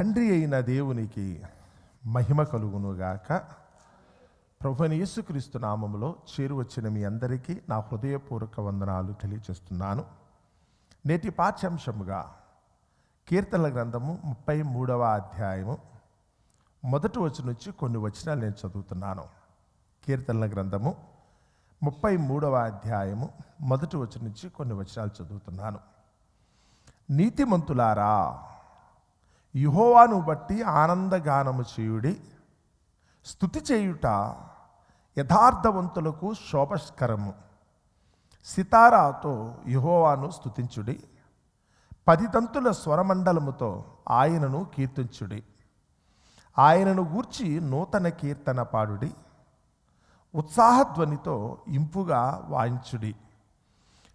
తండ్రి అయిన దేవునికి మహిమ కలుగునుగాక. ప్రభుని యేసుక్రీస్తు నామంలో చేరువచ్చిన మీ అందరికీ నా హృదయపూర్వక వందనాలు తెలియజేస్తున్నాను. నేటి పాఠ్యాంశముగా కీర్తనల గ్రంథము ముప్పై మూడవ అధ్యాయము మొదటి వచనం నుంచి కొన్ని వచనాలు నేను చదువుతున్నాను. కీర్తనల గ్రంథము ముప్పై మూడవ అధ్యాయము మొదటి వచనం నుంచి కొన్ని వచనాలు చదువుతున్నాను. నీతిమంతులారా యుహోవాను బట్టి ఆనందగానము చేయుడి. స్థుతి చేయుట యథార్థవంతులకు శోభస్కరము. సితారాతో యుహోవాను స్థుతించుడి పది తంతుల స్వరమండలముతో ఆయనను కీర్తించుడి. ఆయనను గూర్చి నూతన కీర్తన పాడుడి. ఉత్సాహధ్వనితో ఇంపుగా వాయించుడి.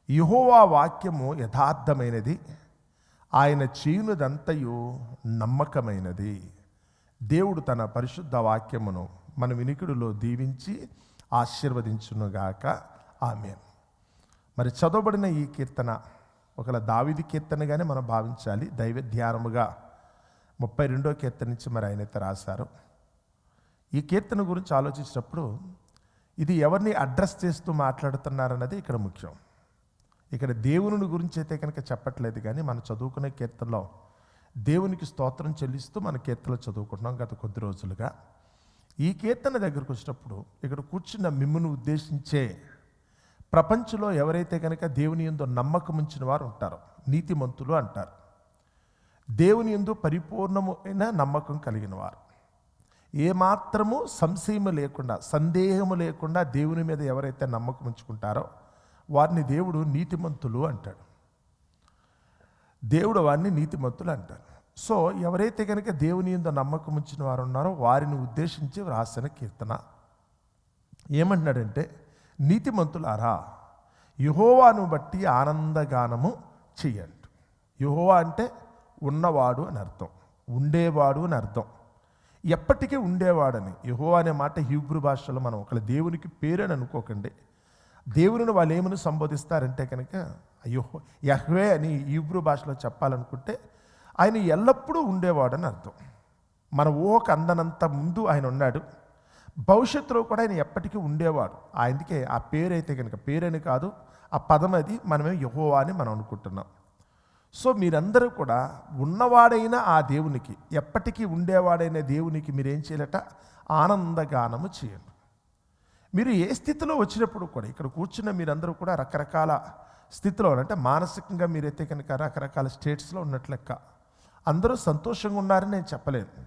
యుహోవా వాక్యము యథార్థమైనది. ఆయన చేయునదంతయు నమ్మకమైనది. దేవుడు తన పరిశుద్ధ వాక్యమును మన వినికిడిలో దీవించి ఆశీర్వదించునుగాక. ఆమె మరి చదవబడిన ఈ కీర్తన ఒకవేళ దావిది కీర్తనగానే మనం భావించాలి. దైవ ధ్యానముగా ముప్పై రెండో కీర్తన నుంచి మరి ఆయన అయితే రాశారు. ఈ కీర్తన గురించి ఆలోచించినప్పుడు ఇది ఎవరిని అడ్రస్ చేస్తూ మాట్లాడుతున్నారన్నది ఇక్కడ ముఖ్యం. ఇక్కడ దేవుని గురించి అయితే కనుక చెప్పట్లేదు కానీ మనం చదువుకునే కీర్తనలో దేవునికి స్తోత్రం చెల్లిస్తూ మన కీర్తనలు చదువుకుంటున్నాం గత కొద్ది రోజులుగా. ఈ కీర్తన దగ్గరకు వచ్చినప్పుడు ఇక్కడ కూర్చున్న మిమ్మును ఉద్దేశించే ప్రపంచంలో ఎవరైతే కనుక దేవుని ఎందు నమ్మకం ఉంచిన వారు ఉంటారో నీతిమంతులు అంటారు. దేవుని ఎందు పరిపూర్ణమైన నమ్మకం కలిగిన వారు. ఏమాత్రము సంశయము లేకుండా సందేహము లేకుండా దేవుని మీద ఎవరైతే నమ్మకం ఉంచుకుంటారో వారిని దేవుడు నీతిమంతులు అంటాడు. దేవుడు వారిని నీతిమంతులు అంటారు సో ఎవరైతే కనుక దేవుని ఎందు నమ్మకం ఉంచిన వారు ఉన్నారో వారిని ఉద్దేశించి వ్రాసిన కీర్తన. ఏమంటున్నాడంటే నీతిమంతులారా యహోవాను బట్టి ఆనందగానము చెయ్యండి యహోవా అంటే ఉన్నవాడు అని అర్థం. ఉండేవాడు అని అర్థం. ఎప్పటికీ ఉండేవాడని. యహో అనే మాట హీబ్రూ భాషలో మనం ఒకళ్ళ దేవునికి పేరని అనుకోకండి. దేవుని వాళ్ళు ఏమని సంబోధిస్తారంటే కనుక అయ్యో యహ్వే అని ఈబ్రూ భాషలో చెప్పాలనుకుంటే ఆయన ఎల్లప్పుడూ ఉండేవాడని అర్థం. మన ఊహకు అందనంత ముందు ఆయన ఉన్నాడు. భవిష్యత్తులో కూడా ఆయన ఎప్పటికీ ఉండేవాడు. ఆయనకే ఆ పేరైతే కనుక పేరని కాదు ఆ పదం అది మనమే యహోవా అని మనం అనుకుంటున్నాం. సో మీరందరూ కూడా ఉన్నవాడైన ఆ దేవునికి ఎప్పటికీ ఉండేవాడైన దేవునికి మీరేం చేయాలట? ఆనందగానము చేయండి. మీరు ఏ స్థితిలో వచ్చినప్పుడు కూడా ఇక్కడ కూర్చున్న మీరందరూ కూడా రకరకాల స్థితిలో అంటే మానసికంగా మీరైతే కనుక రకరకాల స్టేట్స్లో ఉన్నట్లెక్క అందరూ సంతోషంగా ఉన్నారని నేను చెప్పలేను.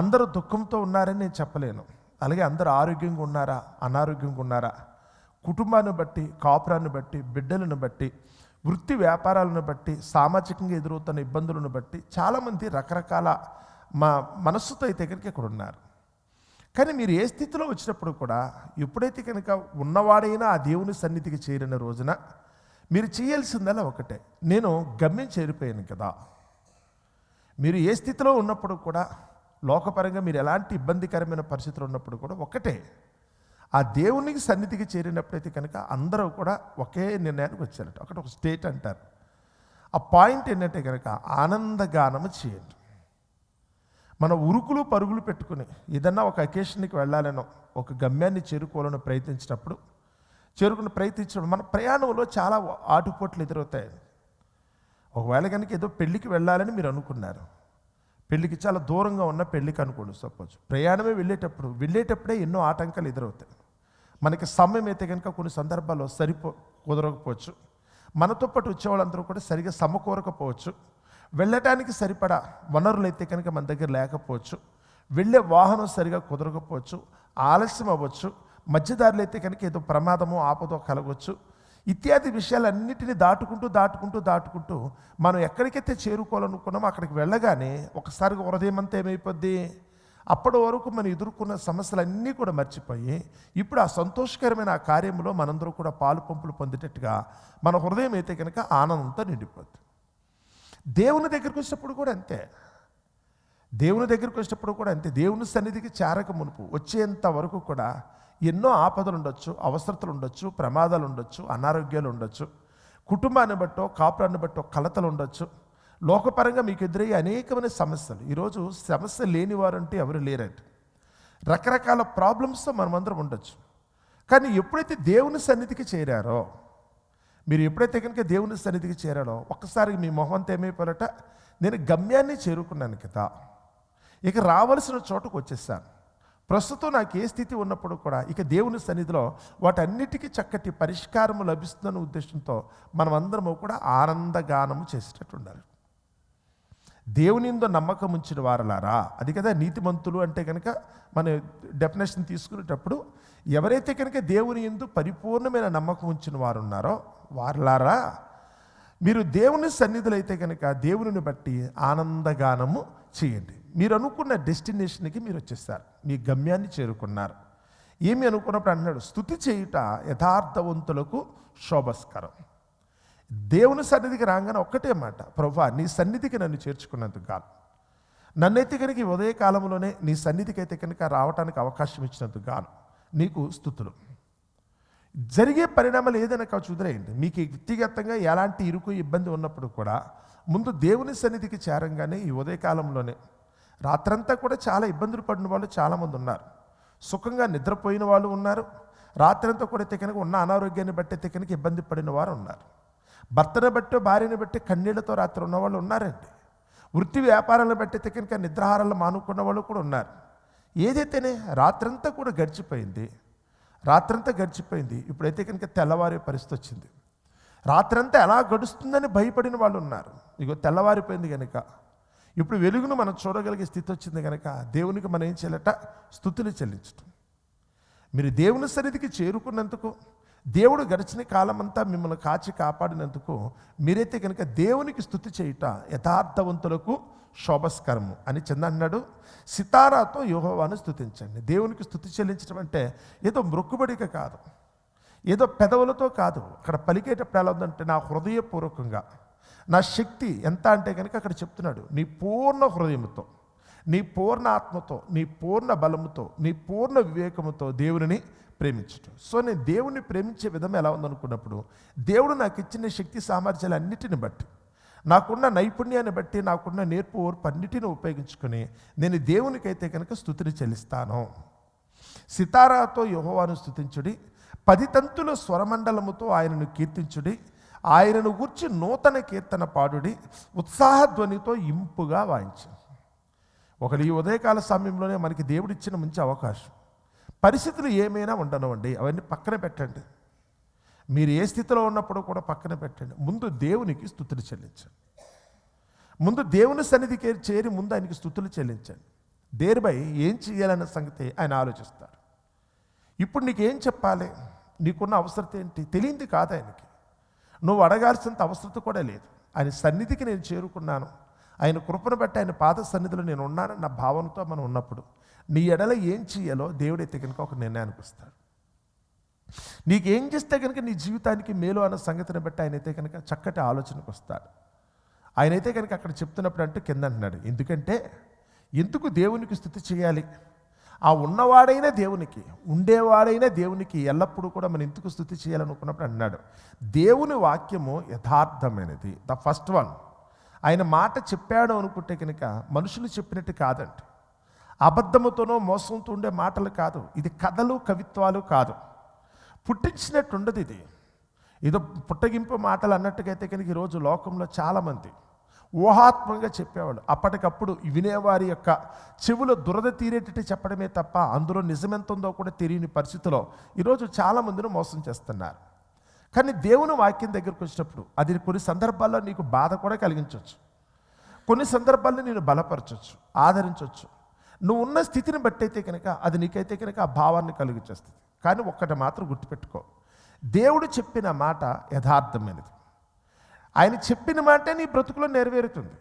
అందరూ దుఃఖంతో ఉన్నారని నేను చెప్పలేను. అలాగే అందరూ ఆరోగ్యంగా ఉన్నారా అనారోగ్యంగా ఉన్నారా? కుటుంబాన్ని బట్టి కాపురాన్ని బట్టి బిడ్డలను బట్టి వృత్తి వ్యాపారాలను బట్టి సామాజికంగా ఎదురవుతున్న ఇబ్బందులను బట్టి చాలామంది రకరకాల మా మనస్సుతో అయితే కనుక ఇక్కడ ఉన్నారు. కానీ మీరు ఏ స్థితిలో వచ్చినప్పుడు కూడా ఎప్పుడైతే కనుక ఉన్నవాడైనా ఆ దేవుని సన్నిధికి చేరిన రోజున మీరు చేయాల్సిందల్లా ఒకటే. నేను గమ్యం చేరిపోయాను కదా. మీరు ఏ స్థితిలో ఉన్నప్పుడు కూడా లోకపరంగా మీరు ఎలాంటి ఇబ్బందికరమైన పరిస్థితులు ఉన్నప్పుడు కూడా ఒకటే. ఆ దేవునికి సన్నిధికి చేరినప్పుడైతే కనుక అందరూ కూడా ఒకే నిర్ణయానికి వచ్చారట. ఒకటి ఒక స్టేట్ అంటారు. ఆ పాయింట్ ఏంటంటే కనుక ఆనందగానము చేయండి. మన ఉరుకులు పరుగులు పెట్టుకుని ఏదన్నా ఒక అకేషన్కి వెళ్ళాలనో ఒక గమ్యాన్ని చేరుకోవాలని ప్రయత్నించినప్పుడు చేరుకుని ప్రయత్నించినప్పుడు మన ప్రయాణంలో చాలా ఆటుపోట్లు ఎదురవుతాయి. ఒకవేళ కనుక ఏదో పెళ్ళికి వెళ్ళాలని మీరు అనుకున్నారు. పెళ్ళికి చాలా దూరంగా ఉన్న పెళ్ళికి అనుకోండి సపోజ్. ప్రయాణమే వెళ్ళేటప్పుడు వెళ్ళేటప్పుడే ఎన్నో ఆటంకాలు ఎదురవుతాయి. మనకి సమయం అయితే కనుక కొన్ని సందర్భాల్లో సరిపో కుదరకపోవచ్చు. మనతో పాటు వచ్చేవాళ్ళందరూ కూడా సరిగా సమకూరకపోవచ్చు. వెళ్ళటానికి సరిపడా వనరులు అయితే కనుక మన దగ్గర లేకపోవచ్చు. వెళ్ళే వాహనం సరిగా కుదరకపోవచ్చు. ఆలస్యం అవ్వచ్చు. మధ్యదారులు అయితే కనుక ఏదో ప్రమాదమో ఆపదో కలగవచ్చు ఇత్యాది విషయాలన్నిటిని దాటుకుంటూ దాటుకుంటూ దాటుకుంటూ మనం ఎక్కడికైతే చేరుకోవాలనుకున్నామో అక్కడికి వెళ్ళగానే ఒకసారి హృదయం అంతా ఏమైపోద్ది? అప్పటి వరకు మనం ఎదుర్కొన్న సమస్యలన్నీ కూడా మర్చిపోయి ఇప్పుడు ఆ సంతోషకరమైన ఆ కార్యంలో మనందరూ కూడా పాలు పంపులు పొందేటట్టుగా మన హృదయం అయితే కనుక ఆనందంతో నిండిపోద్ది. దేవుని దగ్గరికి వచ్చినప్పుడు కూడా అంతే. దేవుని దగ్గరికి వచ్చినప్పుడు కూడా అంతే. దేవుని సన్నిధికి చేరక మునుపు వచ్చేంత వరకు కూడా ఎన్నో ఆపదలు ఉండొచ్చు అవసరతలు ఉండొచ్చు ప్రమాదాలు ఉండొచ్చు అనారోగ్యాలు ఉండొచ్చు. కుటుంబాన్ని బట్టో కాపురాన్ని బట్టో కలతలు ఉండొచ్చు. లోకపరంగా మీకు ఎదురయ్యే అనేకమైన సమస్యలు. ఈరోజు సమస్య లేనివారంటే ఎవరు లేరంట. రకరకాల ప్రాబ్లమ్స్తో మనమందరం ఉండొచ్చు. కానీ ఎప్పుడైతే దేవుని సన్నిధికి చేరారో మీరు ఎప్పుడైతే కనుక దేవుని సన్నిధికి చేరాలో ఒక్కసారి మీ మొహం అంతా ఏమైపోయారట నేను గమ్యాన్ని చేరుకున్నాను కదా. ఇక రావలసిన చోటుకు వచ్చేసాను. ప్రస్తుతం నాకు ఏ స్థితి ఉన్నప్పుడు కూడా ఇక దేవుని సన్నిధిలో వాటన్నిటికీ చక్కటి పరిష్కారం లభిస్తుందన్న ఉద్దేశంతో మనమందరము కూడా ఆనందగానము చేసేటట్టు ఉండాలి. దేవునిందో నమ్మకం ఉంచిన వారలారా? అది కదా నీతిమంతులు అంటే కనుక మన డెఫినేషన్ తీసుకునేటప్పుడు ఎవరైతే కనుక దేవుని ఎందు పరిపూర్ణమైన నమ్మకం ఉంచిన వారు ఉన్నారో వారలారా మీరు దేవుని సన్నిధులు అయితే కనుక దేవుని బట్టి ఆనందగానము చేయండి. మీరు అనుకున్న డెస్టినేషన్కి మీరు వచ్చేస్తారు. మీ గమ్యాన్ని చేరుకున్నారు. ఏమి అనుకున్నప్పుడు అన్నాడు స్థుతి చేయుట యథార్థవంతులకు శోభస్కరం. దేవుని సన్నిధికి రాగానే ఒక్కటే మాట ప్రభా నీ సన్నిధికి నన్ను చేర్చుకున్నందుకు గాను. నన్నైతే కనుక ఈ ఉదయ కాలంలోనే నీ సన్నిధికి అయితే కనుక రావడానికి అవకాశం ఇచ్చినందుకు గాను. నీకు స్థుతులు. జరిగే పరిణామాలు ఏదైనా కావచ్చు వదిలేయండి మీకు వ్యక్తిగతంగా ఎలాంటి ఇరుకు ఇబ్బంది ఉన్నప్పుడు కూడా ముందు దేవుని సన్నిధికి చేరంగానే ఈ ఉదయకాలంలోనే రాత్రంతా కూడా చాలా ఇబ్బందులు పడిన వాళ్ళు చాలామంది ఉన్నారు. సుఖంగా నిద్రపోయిన వాళ్ళు ఉన్నారు. రాత్రంతా కూడా తెకనక ఉన్న అనారోగ్యాన్ని బట్టి తెకనక ఇబ్బంది పడిన వారు ఉన్నారు. భర్తను బట్టి భార్యను బట్టి కన్నీళ్ళతో రాత్రి ఉన్నవాళ్ళు ఉన్నారండి. వృత్తి వ్యాపారాలను బట్టి తెకనక నిద్రాహారాలు మానుకున్న వాళ్ళు కూడా ఉన్నారు. ఏదైతేనే రాత్రంతా కూడా గడిచిపోయింది. రాత్రంతా గడిచిపోయింది. ఇప్పుడైతే కనుక తెల్లవారే పరిస్థితి వచ్చింది. రాత్రంతా ఎలా గడుస్తుందని భయపడిన వాళ్ళు ఉన్నారు. ఇగో తెల్లవారిపోయింది కనుక ఇప్పుడు వెలుగును మనం చూడగలిగే స్థితి వచ్చింది కనుక దేవునికి మనం ఏం చేయాలట? స్థుతులు చెల్లించటం. మీరు దేవుని సన్నిధికి చేరుకున్నందుకు దేవుడు గడిచిన కాలమంతా మిమ్మల్ని కాచి కాపాడినందుకు మీరైతే కనుక దేవునికి స్థుతి చేయుట యథార్థవంతులకు శోభస్కరము అని చెంద అన్నాడు సితారాతో యోహోవాను స్థుతించండి. దేవునికి స్థుతి చెల్లించడం అంటే ఏదో మృక్కుబడిక కాదు. ఏదో పెదవులతో కాదు. అక్కడ పలికేటప్పుడు ఎలా ఉందంటే నా హృదయపూర్వకంగా నా శక్తి ఎంత అంటే కనుక అక్కడ చెప్తున్నాడు. నీ పూర్ణ హృదయంతో నీ పూర్ణ ఆత్మతో నీ పూర్ణ బలముతో నీ పూర్ణ వివేకముతో దేవుని ప్రేమించటం. సో నేను దేవుణ్ణి ప్రేమించే విధం ఎలా ఉందనుకున్నప్పుడు దేవుడు నాకు ఇచ్చిన శక్తి సామర్థ్యాలు అన్నిటిని బట్టి నాకున్న నైపుణ్యాన్ని బట్టి నాకున్న నేర్పు ఓర్పు అన్నిటిని ఉపయోగించుకొని నేను దేవునికైతే కనుక స్థుతిని చెల్లిస్తాను. సితారాతో యహోవాను స్థుతించుడి పది తంతుల స్వరమండలముతో ఆయనను కీర్తించుడి ఆయనను గూర్చి నూతన కీర్తన పాడుడి ఉత్సాహధ్వనితో ఇంపుగా వాయించు ఒకటి ఈ ఉదయకాల సమయంలోనే మనకి దేవుడిచ్చిన మంచి అవకాశం. పరిస్థితులు ఏమైనా ఉండనివ్వండి అవన్నీ పక్కన పెట్టండి. మీరు ఏ స్థితిలో ఉన్నప్పుడు కూడా పక్కన పెట్టండి. ముందు దేవునికి స్థుతులు చెల్లించండి. ముందు దేవుని సన్నిధికి చేరి ముందు ఆయనకి స్థుతులు చెల్లించండి. దేనిపై ఏం చేయాలన్న సంగతి ఆయన ఆలోచిస్తారు. ఇప్పుడు నీకేం చెప్పాలి? నీకున్న అవసరత ఏంటి? తెలియంది కాదు ఆయనకి. నువ్వు అడగాల్సినంత అవసరత కూడా లేదు. ఆయన సన్నిధికి నేను చేరుకున్నాను. ఆయన కృపను బట్టి ఆయన పాద సన్నిధిలో నేను ఉన్నానన్న నా భావనతో మనం ఉన్నప్పుడు నీ ఎడల ఏం చేయాలో దేవుడైతే కనుక ఒక నిర్ణయానికి వస్తాడు. నీకేం చేస్తే కనుక నీ జీవితానికి మేలు అన్న సంగతిని బట్టి ఆయనైతే కనుక చక్కటి ఆలోచనకు వస్తాడు. ఆయనైతే కనుక అక్కడ చెప్తున్నప్పుడు అంటూ కింద అంటున్నాడు ఎందుకంటే ఎందుకు దేవునికి స్థుతి చేయాలి? ఆ ఉన్నవాడైనా దేవునికి ఉండేవాడైనా దేవునికి ఎల్లప్పుడూ కూడా మనం ఎందుకు స్థుతి చేయాలనుకున్నప్పుడు అన్నాడు దేవుని వాక్యము యథార్థమైనది. The first one. ఆయన మాట చెప్పాడు అనుకుంటే కనుక మనుషులు చెప్పినట్టు కాదండి అబద్ధముతోనో మోసంతో ఉండే మాటలు కాదు. ఇది కథలు కవిత్వాలు కాదు. పుట్టించినట్టు ఉండదు ఇది. ఏదో పుట్టగింపు మాటలు అన్నట్టుగైతే కనుక ఈరోజు లోకంలో చాలామంది ఊహాత్మకంగా చెప్పేవాళ్ళు. అప్పటికప్పుడు వినేవారి యొక్క చెవులో దురద తీరేటట్టు చెప్పడమే తప్ప అందులో నిజమెంత ఉందో కూడా తెలియని పరిస్థితిలో ఈరోజు చాలామందిని మోసం చేస్తున్నారు. కానీ దేవుని వాక్యం దగ్గరకు వచ్చినప్పుడు అది కొన్ని సందర్భాల్లో నీకు బాధ కూడా కలిగించవచ్చు కొన్ని సందర్భాల్లో నేను బలపరచవచ్చు ఆదరించవచ్చు నువ్వు ఉన్న స్థితిని బట్టి అయితే కనుక అది నీకైతే కనుక ఆ భావాన్ని కలిగించేస్తుంది కానీ ఒక్కటి మాత్రం గుర్తుపెట్టుకో. దేవుడు చెప్పిన మాట యథార్థమైనది. ఆయన చెప్పిన మాటే నీ బ్రతుకులో నెరవేరుతుంది.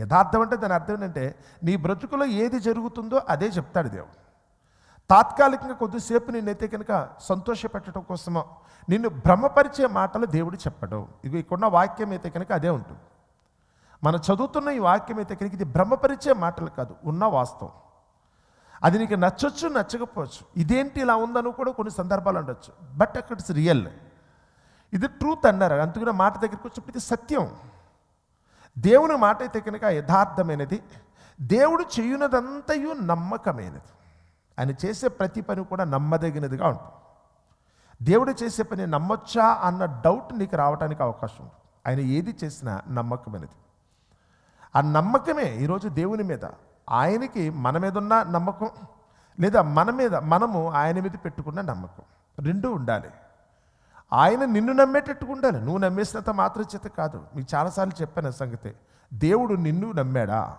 యథార్థం అంటే దాని అర్థం ఏంటంటే నీ బ్రతుకులో ఏది జరుగుతుందో అదే చెప్తాడు దేవుడు. తాత్కాలికంగా కొద్దిసేపు నిన్నైతే కనుక సంతోషపెట్టడం కోసమో నిన్ను భ్రమపరిచే మాటలు దేవుడు చెప్పడం. ఇది ఇక్కడున్న వాక్యం అయితే కనుక అదే ఉంటుంది. మనం చదువుతున్న ఈ వాక్యం అయితే కనుక ఇది భ్రమపరిచే మాటలు కాదు ఉన్న వాస్తవం. అది నీకు నచ్చొచ్చు నచ్చకపోవచ్చు. ఇదేంటి ఇలా ఉందని కూడా కొన్ని సందర్భాలు ఉండొచ్చు. బట్ అక్కడ ఇట్స్ రియల్. ఇది ట్రూత్ అన్నారు. అందుకనే మాట దగ్గరికి వచ్చినప్పుడు ఇది సత్యం. దేవుని మాట అయితే కనుక యథార్థమైనది. దేవుడు చేయునదంతయు నమ్మకమైనది. ఆయన చేసే ప్రతి పని కూడా నమ్మదగినదిగా ఉంటుంది. దేవుడు చేసే పని నమ్మొచ్చా అన్న డౌట్ నీకు రావడానికి అవకాశం ఉంది ఆయన ఏది చేసినా నమ్మకమైనది. ఆ నమ్మకమే ఈరోజు దేవుని మీద ఆయనకి మన మీద ఉన్న నమ్మకం లేదా మన మీద మనము ఆయన మీద పెట్టుకున్న నమ్మకం రెండూ ఉండాలి. ఆయన నిన్ను నమ్మేటట్టుగా ఉండాలి. నువ్వు నమ్మేసినంత మాత్రం చేత కాదు. మీకు చాలాసార్లు చెప్పాను సంగతి. దేవుడు నిన్ను నమ్మాడా?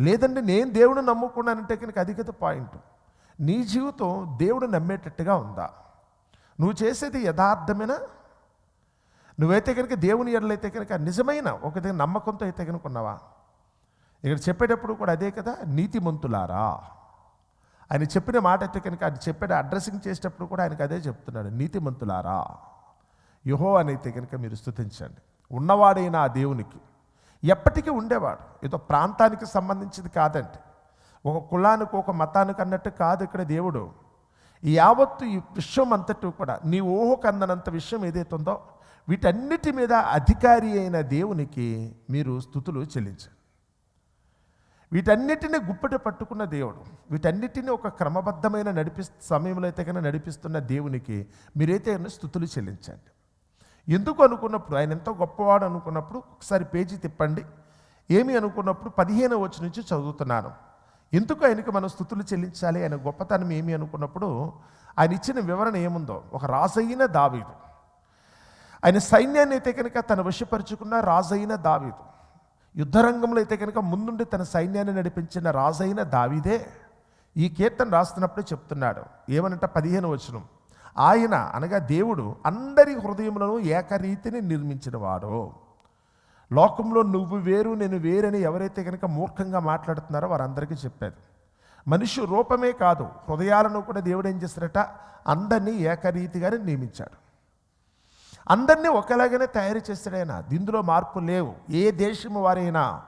లేదంటే నేను దేవుడు నమ్ముకున్నానంటే కనుక అది పాయింట్. నీ జీవితం దేవుడు నమ్మేటట్టుగా ఉందా? నువ్వు చేసేది యథార్థమైన? నువ్వైతే కనుక దేవుని ఎడలైతే కనుక నిజమైన ఒక దగ్గర నమ్మకంతో అయితే కనుక ఉన్నావా? ఇక్కడ చెప్పేటప్పుడు కూడా అదే కదా నీతిమంతులారా? ఆయన చెప్పిన మాట అయితే కనుక అది చెప్పేట అడ్రస్సింగ్ చేసేటప్పుడు కూడా ఆయనకు అదే చెప్తున్నాడు నీతిమంతులారా? యుహో అనైతే కనుక మీరు స్థుతించండి ఉన్నవాడైన ఆ దేవునికి ఎప్పటికీ ఉండేవాడు. ఏదో ప్రాంతానికి సంబంధించింది కాదండి. ఒక కులానికి ఒక మతానికి అన్నట్టు కాదు ఇక్కడ దేవుడు. యావత్తు ఈ విశ్వం అంతటి కూడా నీ ఊహకు అందనంత విషయం ఏదైతే ఉందో వీటన్నిటి మీద అధికారి అయిన దేవునికి మీరు స్థుతులు చెల్లించండి. వీటన్నిటిని గుప్పట పట్టుకున్న దేవుడు వీటన్నిటిని ఒక క్రమబద్ధమైన నడిపి సమయంలో అయితే కన్నా నడిపిస్తున్న దేవునికి మీరైతే స్థుతులు చెల్లించండి. ఎందుకు అనుకున్నప్పుడు ఆయన ఎంతో గొప్పవాడు అనుకున్నప్పుడు ఒకసారి పేజీ తిప్పండి. ఏమి అనుకున్నప్పుడు పదిహేను వచ్చి నుంచి చదువుతున్నాను. ఎందుకు ఆయనకి మనం స్థుతులు చెల్లించాలి? ఆయన గొప్పతనం ఏమి అనుకున్నప్పుడు ఆయన ఇచ్చిన వివరణ ఏముందో? ఒక రాజైన దావీదు. ఆయన సైన్యాన్ని అయితే కనుక తన వశపరుచుకున్న రాజైన దావీదు. యుద్ధరంగంలో అయితే కనుక ముందుండి తన సైన్యాన్ని నడిపించిన రాజైన దావిదే ఈ కీర్తన రాస్తున్నప్పుడే చెప్తున్నాడు. ఏమనంట? పదిహేను వచనం. ఆయన అనగా దేవుడు అందరి హృదయములను ఏకరీతిని నిర్మించినవాడు. లోకంలో నువ్వు వేరు నేను వేరని ఎవరైతే కనుక మూర్ఖంగా మాట్లాడుతున్నారో వారందరికీ చెప్పాడు మనిషి రూపమే కాదు హృదయాలను కూడా దేవుడు ఏం చేస్తారట? అందరినీ ఏకరీతిగానే నియమించాడు. అందరినీ ఒకేలాగానే తయారు చేస్తాడైనా దీనిలో మార్పు లేవు. ఏ దేశము వారైనా.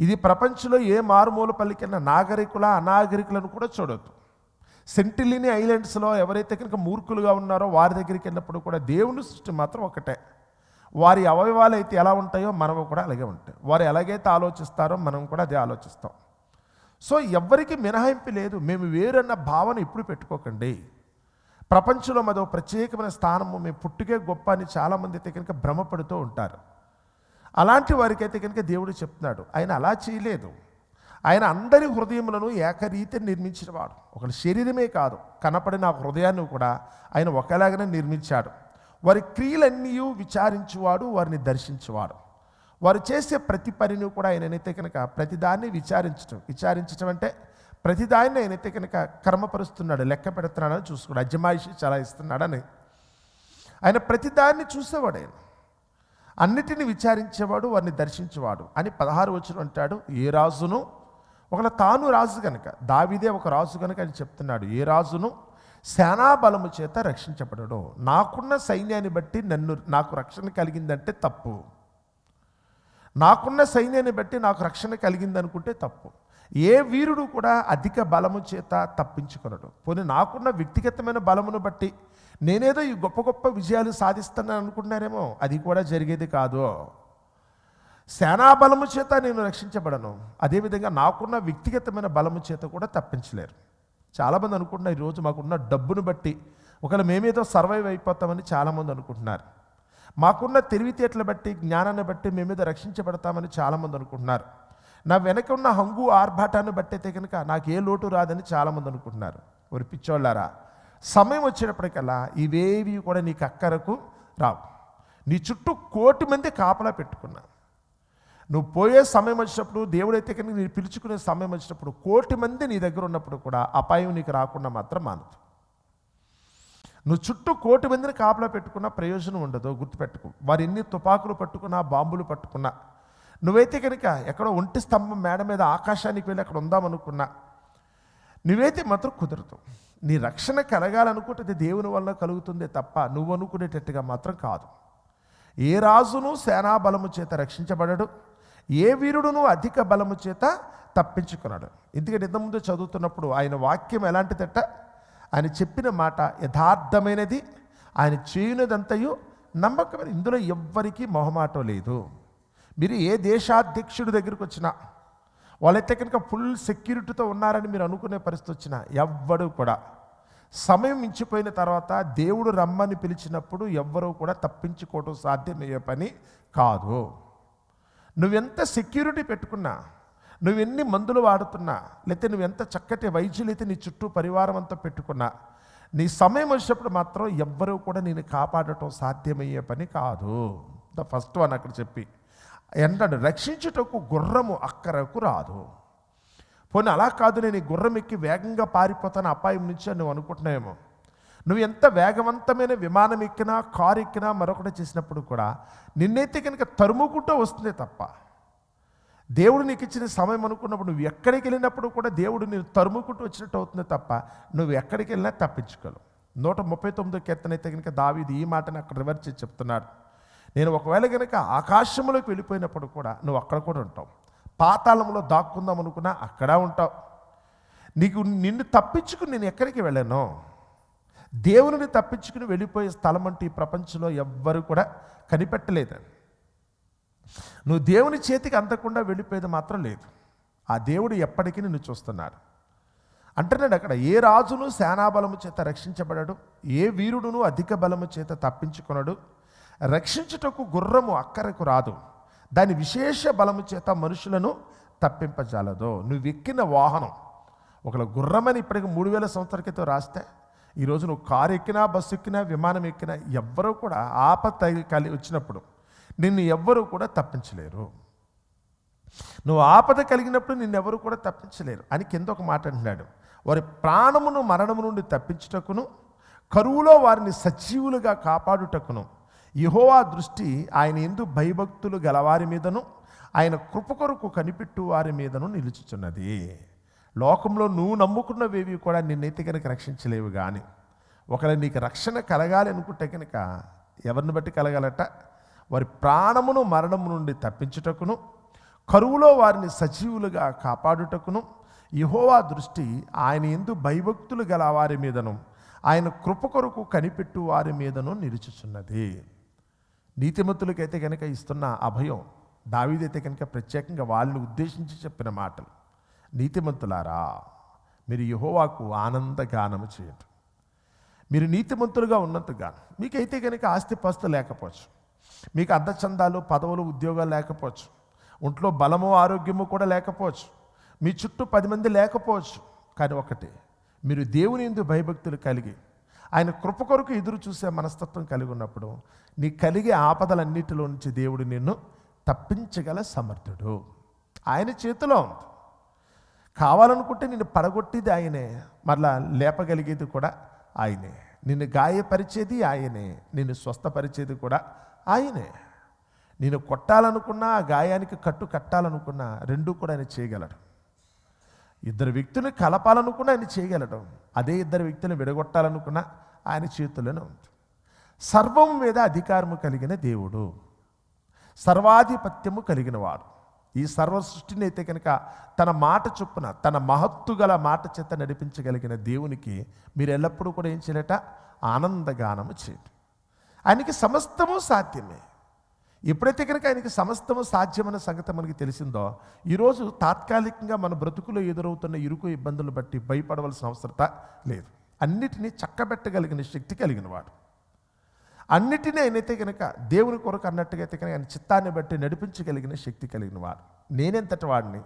ఇది ప్రపంచంలో ఏ మారుమూల పలికిన నాగరికుల అనాగరికులను కూడా చూడొద్దు. సెంటిలిని ఐలాండ్స్లో ఎవరైతే కనుక మూర్ఖులుగా ఉన్నారో వారి దగ్గరికి వెళ్ళినప్పుడు కూడా దేవుని సృష్టి మాత్రం ఒకటే. వారి అవయవాలు అయితే ఎలా ఉంటాయో మనము కూడా అలాగే ఉంటాయి. వారు ఎలాగైతే ఆలోచిస్తారో మనం కూడా అదే ఆలోచిస్తాం. సో ఎవరికి మినహాయింపు లేదు. మేము వేరన్న భావన ఇప్పుడు పెట్టుకోకండి. ప్రపంచంలో మదో ప్రత్యేకమైన స్థానము మేము పుట్టుకే గొప్ప అని చాలామంది అయితే కనుక భ్రమపడుతూ ఉంటారు. అలాంటి వారికైతే కనుక దేవుడు చెప్తున్నాడు ఆయన అలా చేయలేదు. ఆయన అందరి హృదయములను ఏకరీతి నిర్మించినవాడు ఒకరి శరీరమే కాదు కనపడిన ఆ హృదయాన్ని కూడా ఆయన ఒకేలాగానే నిర్మించాడు. వారి క్రియలన్నీ విచారించువాడు వారిని దర్శించువాడు. వారు చేసే ప్రతి పనిని కూడా ఆయననైతే కనుక ప్రతిదాన్ని విచారించడం విచారించడం అంటే ప్రతిదాన్ని ఆయనైతే కనుక కర్మపరుస్తున్నాడు లెక్క పెడుతున్నాడని చూసుకున్నాడు. అజమాయిషి చాలా ఇస్తున్నాడని. ఆయన ప్రతిదాన్ని చూసేవాడు ఆయన. అన్నిటిని విచారించేవాడు వారిని దర్శించేవాడు. అని పదహారు వచ్చిన అంటాడు ఏ రాజును? ఒకవేళ తాను రాజు కనుక దావిదే ఒక రాజు కనుక అని చెప్తున్నాడు ఏ రాజును? సేనాబలము చేత రక్షించబడడు. నాకున్న సైన్యాన్ని బట్టి నన్ను నాకు రక్షణ కలిగిందంటే తప్పు. నాకున్న సైన్యాన్ని బట్టి నాకు రక్షణ కలిగిందనుకుంటే తప్పు. ఏ వీరుడు కూడా అధిక బలము చేత తప్పించుకొనడు. పోనీ నాకున్న వ్యక్తిగతమైన బలమును బట్టి నేనేదో ఈ గొప్ప గొప్ప విజయాలు సాధిస్తున్నాను అనుకుంటున్నారేమో? అది కూడా జరిగేది కాదు. సేనాబలము చేత నేను రక్షించబడను. అదేవిధంగా నాకున్న వ్యక్తిగతమైన బలము చేత కూడా తప్పించలేరు. చాలామంది అనుకుంటున్నారు ఈరోజు మాకున్న డబ్బును బట్టి ఒకవేళ మేమేదో సర్వైవ్ అయిపోతామని చాలామంది అనుకుంటున్నారు. మాకున్న తెలివితేటలు బట్టి జ్ఞానాన్ని బట్టి మేమేదో రక్షించబడతామని చాలామంది అనుకుంటున్నారు. నా వెనక ఉన్న హంగు ఆర్భాటాన్ని బట్టయితే కనుక నాకు ఏ లోటు రాదని చాలామంది అనుకుంటున్నారు. ఒక పిచ్చోళ్ళారా. సమయం వచ్చేటప్పటికల్లా ఇవేవి కూడా నీకు అక్కరకు రావు. నీ చుట్టూ కోటి మంది కాపలా పెట్టుకున్నా. నువ్వు పోయే సమయం వచ్చినప్పుడు దేవుడైతే కనుక నేను పిలుచుకునే సమయం వచ్చినప్పుడు కోటి మంది నీ దగ్గర ఉన్నప్పుడు కూడా అపాయం నీకు రాకుండా మాత్రం మానదు. నువ్వు చుట్టూ కోటి మందిని కాపలా పెట్టుకున్న ప్రయోజనం ఉండదు గుర్తుపెట్టుకో. వారు ఎన్ని తుపాకులు పట్టుకున్నా బాంబులు పట్టుకున్నా నువ్వైతే కనుక ఎక్కడో ఒంటి స్తంభం మేడ మీద ఆకాశానికి వెళ్ళి అక్కడ ఉందామనుకున్నా నువ్వైతే మాత్రం కుదరదు. నీ రక్షణ కలగాలనుకుంటే దేవుని వల్ల కలుగుతుందే తప్ప నువ్వు అనుకునేటట్టుగా మాత్రం కాదు. ఏ రాజును సేనాబలము చేత రక్షించబడడు ఏ వీరుడును అధిక బలము చేత తప్పించుకున్నాడు ఎందుకంటే ఇంతకుముందు చదువుతున్నప్పుడు ఆయన వాక్యం ఎలాంటిదట? ఆయన చెప్పిన మాట యథార్థమైనది ఆయన చేయనిదంతయు నమ్మకమైన ఇందులో ఎవ్వరికీ మొహమాటం లేదు. మీరు ఏ దేశాధ్యక్షుడి దగ్గరికి వచ్చినా వాళ్ళైతే కనుక ఫుల్ సెక్యూరిటీతో ఉన్నారని మీరు అనుకునే పరిస్థితి వచ్చినా ఎవ్వడు కూడా. సమయం మించిపోయిన తర్వాత దేవుడు రమ్మని పిలిచినప్పుడు ఎవ్వరూ కూడా తప్పించుకోవడం సాధ్యమయ్యే పని కాదు. నువ్వెంత సెక్యూరిటీ పెట్టుకున్నా నువ్వెన్ని మందులు వాడుతున్నా లేకపోతే నువ్వెంత చక్కటి వైద్యులైతే నీ చుట్టూ పరివారం అంతా పెట్టుకున్నా నీ సమయం వచ్చినప్పుడు మాత్రం ఎవ్వరూ కూడా నేను కాపాడటం సాధ్యమయ్యే పని కాదు. ద ఫస్ట్ వన్ అక్కడ చెప్పి. ఎంటాడు రక్షించుటకు గుర్రము అక్కరకు రాదు. పోనీ అలా కాదు నేను ఈ గుర్రం ఎక్కి వేగంగా పారిపోతాను అపాయం నుంచి అని నువ్వు అనుకుంటున్నావేమో. నువ్వు ఎంత వేగవంతమైన విమానం ఎక్కినా కారు ఎక్కినా మరొకటి చేసినప్పుడు కూడా నిన్నైతే కనుక తరుముకుంటూ వస్తుంది తప్ప దేవుడు నీకు ఇచ్చిన సమయం అనుకున్నప్పుడు నువ్వు ఎక్కడికి వెళ్ళినప్పుడు కూడా దేవుడు నేను తరుముకుంటూ వచ్చినట్టు అవుతుంది తప్ప నువ్వు ఎక్కడికి వెళ్ళినా తప్పించుకోలేవు. నూట ముప్పై తొమ్మిదో కీర్తన అయితే కనుక దావీది ఈ మాటని అక్కడ రివర్స్ చేసి చెప్తున్నాడు. నేను ఒకవేళ కనుక ఆకాశంలోకి వెళ్ళిపోయినప్పుడు కూడా నువ్వు అక్కడ కూడా ఉంటావు. పాతాళంలో దాక్కుందాం అనుకున్నా అక్కడ ఉంటావు. నీకు నిన్ను తప్పించుకుని నేను ఎక్కడికి వెళ్ళాను? దేవుని తప్పించుకుని వెళ్ళిపోయే స్థలం అంటే ఈ ప్రపంచంలో ఎవ్వరు కూడా కనిపెట్టలేదు. నువ్వు దేవుని చేతికి అందకుండా వెళ్ళిపోయేది మాత్రం లేదు. ఆ దేవుడు ఎప్పటికీ నిన్ను చూస్తున్నాడు. అంటున్నాడు అక్కడ ఏ రాజును సేనాబలము చేత రక్షించబడడు? ఏ వీరుడును అధిక బలము చేత తప్పించుకొనడు? రక్షించుటకు గుర్రము అక్కరకు రాదు. దాని విశేష బలము చేత మనుషులను తప్పింపజాలదు. నువ్వు ఎక్కిన వాహనం ఒకవేళ గుర్రమని ఇప్పటికి మూడు వేల సంవత్సరాల క్రితం రాస్తే ఈరోజు నువ్వు కారు ఎక్కినా బస్సు ఎక్కినా విమానం ఎక్కినా ఎవ్వరూ కూడా ఆపద కలి వచ్చినప్పుడు నిన్ను ఎవ్వరూ కూడా తప్పించలేరు. నువ్వు ఆపద కలిగినప్పుడు నిన్నెవరు కూడా తప్పించలేరు అని కింద ఒక మాట అంటున్నాడు. వారి ప్రాణమును మరణము నుండి తప్పించుటకును కరువులో వారిని సజీవులుగా కాపాడుటకును యహోవా దృష్టి ఆయన ఎందు భయభక్తులు గలవారి మీదను ఆయన కృప కొరకు కనిపెట్టు వారి మీదను నిలుచుచున్నది. లోకంలో నువ్వు నమ్ముకున్నవేవి కూడా నిన్నైతే కనుక రక్షించలేవు కానీ ఒకవేళ నీకు రక్షణ కలగాలి అనుకుంటే కనుక ఎవరిని బట్టి కలగాలట? వారి ప్రాణమును మరణము నుండి తప్పించుటకును కరువులో వారిని సజీవులుగా కాపాడుటకును యహోవా దృష్టి ఆయన ఎందు భయభక్తులు గల వారి మీదను ఆయన కృప కొరకు కనిపెట్టు వారి మీదను నిలుచుచున్నది. నీతిమంతులకైతే కనుక ఇస్తున్న అభయం దావీదైతే కనుక ప్రత్యేకంగా వాళ్ళని ఉద్దేశించి చెప్పిన మాటలు. నీతిమంతులారా మీరు యెహోవాకు ఆనందగానము చేయండి. మీరు నీతిమంతులుగా ఉన్నంతగా మీకైతే కనుక ఆస్తిపాస్తు లేకపోవచ్చు. మీకు అర్ధచందాలు పదవులు ఉద్యోగాలు లేకపోవచ్చు. ఒంట్లో బలము ఆరోగ్యము కూడా లేకపోవచ్చు. మీ చుట్టూ పది మంది లేకపోవచ్చు. కానీ ఒకటి మీరు దేవుని ఎందు భయభక్తులు కలిగి ఆయన కృప కొరకు ఎదురు చూసే మనస్తత్వం కలిగి ఉన్నప్పుడు నీ కలిగే ఆపదలన్నిటిలో నుంచి దేవుడు నిన్ను తప్పించగల సమర్థుడు. ఆయన చేతిలో ఉంది. కావాలనుకుంటే నిన్ను పడగొట్టేది ఆయనే. మరలా లేపగలిగేది కూడా ఆయనే. నిన్ను గాయపరిచేది ఆయనే. నిన్ను స్వస్థపరిచేది కూడా ఆయనే. నేను కొట్టాలనుకున్నా ఆ గాయానికి కట్టు కట్టాలనుకున్నా రెండూ కూడా ఆయన చేయగలడు. ఇద్దరు వ్యక్తులను కలపాలనుకున్నా ఆయన చేయగలడు. అదే ఇద్దరు వ్యక్తులను విడగొట్టాలనుకున్నా ఆయన చేతుల్లోనే ఉంది. సర్వం మీద అధికారము కలిగిన దేవుడు. సర్వాధిపత్యము కలిగిన వాడు. ఈ సర్వ సృష్టిని అయితే కనుక తన మాట చొప్పున తన మహత్తు గల మాట చేత నడిపించగలిగిన దేవునికి మీరు ఎల్లప్పుడూ కూడా ఏం చేయలేట? ఆనందగానము చేయండి. ఆయనకి సమస్తము సాధ్యమే. ఎప్పుడైతే కనుక ఆయనకి సమస్తము సాధ్యమైన సంగతి మనకి తెలిసిందో ఈరోజు తాత్కాలికంగా మన బ్రతుకులో ఎదురవుతున్న ఇరుకు ఇబ్బందులు బట్టి భయపడవలసిన అవసరత లేదు. అన్నిటినీ చక్కబెట్టగలిగిన శక్తి కలిగిన వాడు. అన్నిటినీ ఆయనైతే కనుక దేవుని కొరకు అన్నట్టుగా అయితే కనుక ఆయన చిత్తాన్ని బట్టి నడిపించగలిగిన శక్తి కలిగిన వాడు. నేనెంతటి వాడిని?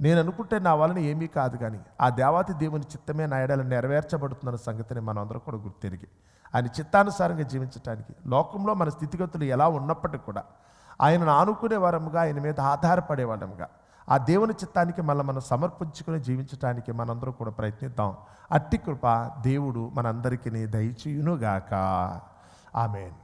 నేను అనుకుంటే నా వలన ఏమీ కాదు కానీ ఆ దేవాతి దేవుని చిత్తమే నా ఎడల నెరవేర్చబడుతుందన్న సంగతిని మనం అందరం కూడా గుర్తెరిగి ఆయన చిత్తానుసారంగా జీవించడానికి లోకంలో మన స్థితిగతులు ఎలా ఉన్నప్పటికీ కూడా ఆయనను ఆనుకునే వారముగా ఆయన మీద ఆధారపడే వాళ్ళముగా. ఆ దేవుని చిత్తానికి మళ్ళీ మనం సమర్పించుకుని జీవించడానికి మనందరూ కూడా ప్రయత్నిద్దాం. అట్టి కృప దేవుడు మనందరికీ దయచేయునుగాక. ఆమెన్.